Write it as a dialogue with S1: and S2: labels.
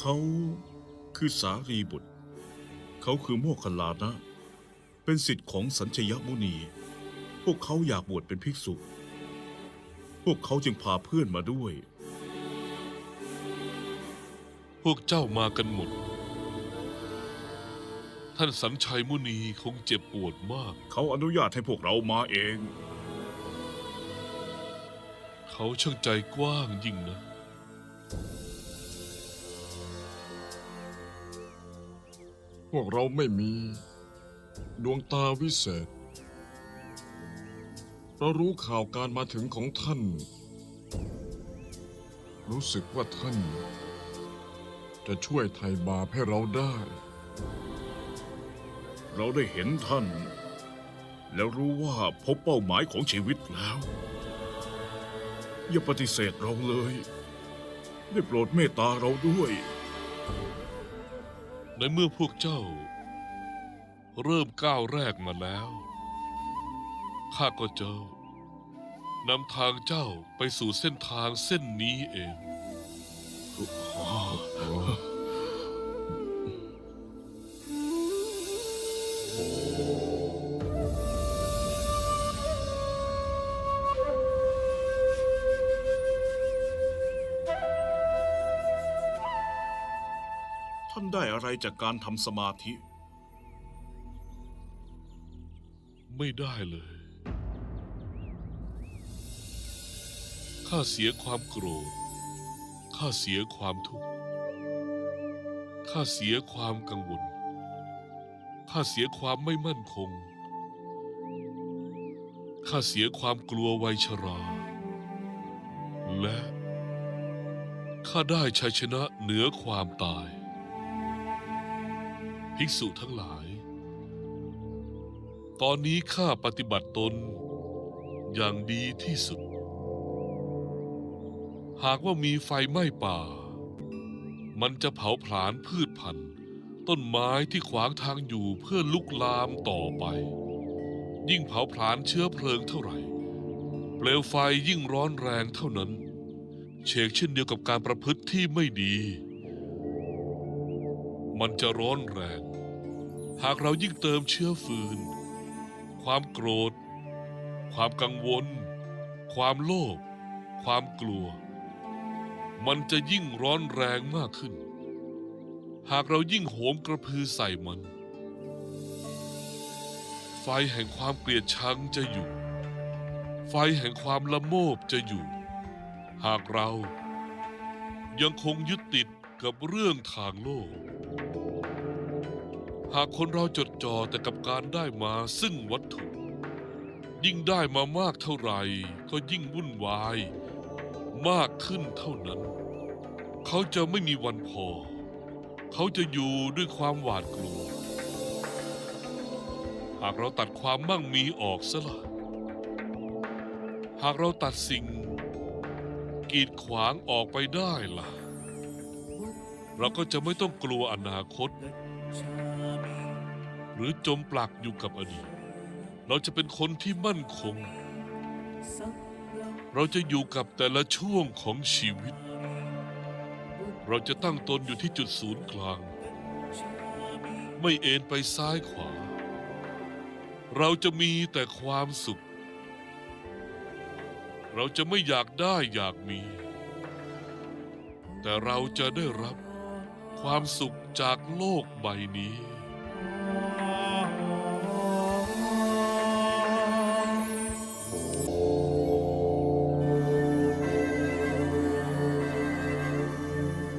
S1: เขาคือสารีบุตร เขาคือโมคคลานะ เป็นสิทธิ์ของสัญชยมุนี พวกเขาอยากบวชเป็นภิกษุ พวกเขาจึงพาเพื่อนมาด้วย
S2: พวกเจ้ามากันหมด ท่านสัญชัยมุนีคงเจ็บปวดมาก
S1: เขาอนุญาตให้พวกเรามาเอง
S2: เขาช่างใจกว้างยิ่งนะ
S3: พวกเราไม่มี ดวงตาวิเศษ เรารู้ข่าวการมาถึงของท่าน รู้สึกว่าท่าน จะช่วยไถ่บาปให้เราได้
S1: เราได้เห็นท่าน แล้วรู้ว่าพบเป้าหมายของชีวิตแล้ว อย่าปฏิเสธเราเลย ได้โปรดเมตตาเราด้วย
S2: ในเมื่อพวกเจ้า เริ่มก้าวแรกมาแล้ว ข้าก็เจ้านำทางเจ้าไปสู่เส้นทางเส้นนี้เองา
S1: นได้อะไรจากการทำสมาธิ
S2: ไม่ได้เลย ข้าเสียความโกรธ ข้าเสียความทุกข์ ข้าเสียความกังวล ข้าเสียความไม่มั่นคง ข้าเสียความกลัววัยชรา และข้าได้ชัยชนะเหนือความตาย ภิกษุทั้งหลาย ตอนนี้ข้าปฏิบัติตนอย่างดีที่สุด หากว่ามีไฟไหม้ป่า มันจะเผาผลาญพืชพันธุ์ต้นไม้ที่ขวางทางอยู่เพื่อลุกลามต่อไป ยิ่งเผาผลาญเชื้อเพลิงเท่าไหร่ เปลวไฟยิ่งร้อนแรงเท่านั้น เชกเช่นเดียวกับการประพฤติที่ไม่ดี มันจะร้อนแรง หากเรายิ่งเติมเชื้อฟืน ความโกรธ ความกังวล ความโลภความกลัว มันจะยิ่งร้อนแรงมากขึ้น หากเรายิ่งโหมกระพือใส่มัน ไฟแห่งความเกลียดชังจะอยู่ ไฟแห่งความละโมบจะอยู่ หากเรายังคงยึดติดกับเรื่องทางโลก หากคนเราจดจ่อแต่กับการได้มาซึ่งวัตถุ ยิ่งได้มามากเท่าไหร่ ก็ยิ่งวุ่นวาย มากขึ้นเท่านั้น เขาจะไม่มีวันพอ เขาจะอยู่ด้วยความหวาดกลัว หากเราตัดความมั่งมีออกซะละหากเราตัดสิ่ง กีดขวางออกไปได้ล่ะ เราก็จะไม่ต้องกลัวอนาคต หรือจมปลักอยู่กับอดีต เราจะเป็นคนที่มั่นคง เราจะอยู่กับแต่ละช่วงของชีวิต เราจะตั้งตนอยู่ที่จุดศูนย์กลาง ไม่เอ็นไปซ้ายขวา เราจะมีแต่ความสุข เราจะไม่อยากได้อยากมี แต่เราจะได้รับ ความสุขจากโลกใบนี้